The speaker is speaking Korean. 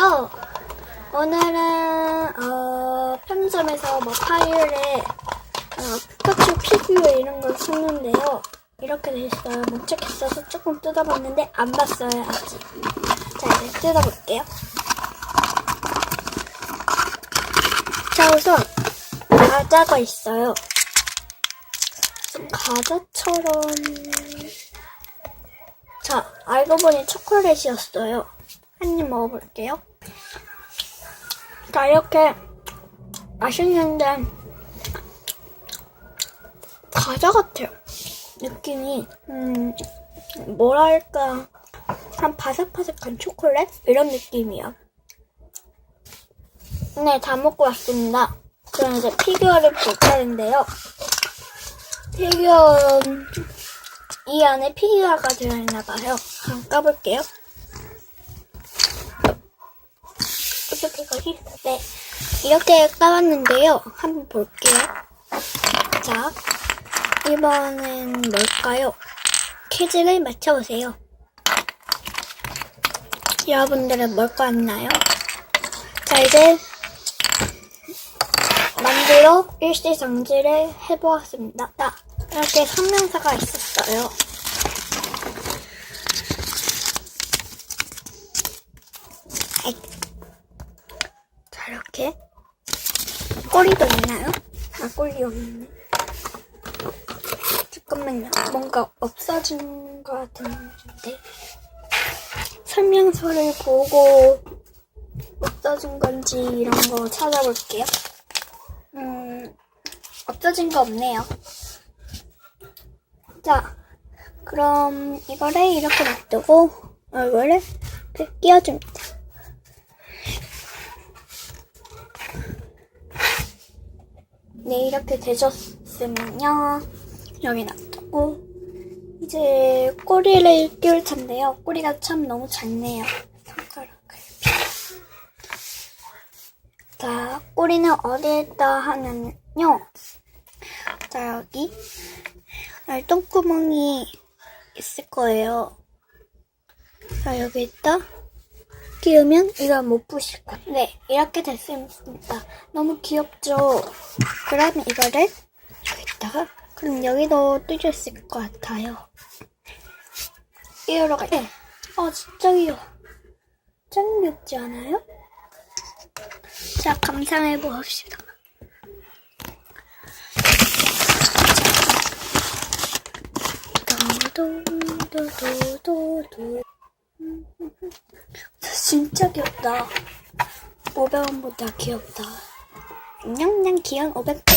안녕하세요. 오늘은 어, 편의점에서 뭐 파일에 어, 피카츄 피규어 이런 걸 샀는데요. 이렇게 돼 있어요. 못 찾겠어서 조금 뜯어봤는데 안 봤어요 아직. 자 이제 뜯어볼게요. 자 우선 과자가 있어요. 좀 과자처럼 자 알고 보니 초콜릿이었어요. 한 입 먹어볼게요. 자, 이렇게 맛있는데 과자 같아요. 느낌이 음 뭐랄까 한 바삭바삭한 초콜릿 이런 느낌이야. 네, 다 먹고 왔습니다. 그럼 이제 피규어를 볼 차례인데요. 피규어 이 안에 피규어가 들어있나 봐요. 한번 까볼게요. 어떻게 가지? 네. 이렇게 까봤는데요. 한번 볼게요. 자, 이번엔 뭘까요? 퀴즈를 맞춰보세요. 여러분들은 뭘 깠나요? 자, 이제 만들어 일시정지를 해보았습니다. 자, 이렇게 설명서가 있었어요. 자, 이렇게. 꼬리도 있나요? 아, 꼬리 없네. 잠깐만요. 뭔가 없어진 것 같은데. 설명서를 보고 없어진 건지 이런 거 찾아볼게요. 음, 없어진 거 없네요. 자, 그럼 이거를 이렇게 놔두고 얼굴을 끼워줍니다. 네, 이렇게 되셨으면요. 여기 놔두고, 이제 꼬리를 끼울 텐데요. 꼬리가 참 너무 작네요. 손가락을. 자, 꼬리는 어디에다 하냐면요. 자, 여기. 아, 똥구멍이 있을 거예요. 자, 여기에다 끼우면 이걸 못 부실 거예요. 네, 이렇게 됐습니다. 너무 귀엽죠? 그럼 이거를 여기다가 그럼 여기도 뚫려 있을 것 같아요. 끼우러 갈 때. 아, 진짜 귀여워. 짱 귀엽지 않아요? 자, 감상해 봅시다. 도도도도도 진짜 귀엽다. 500원보다 귀엽다. 냥냥 귀여운 500원.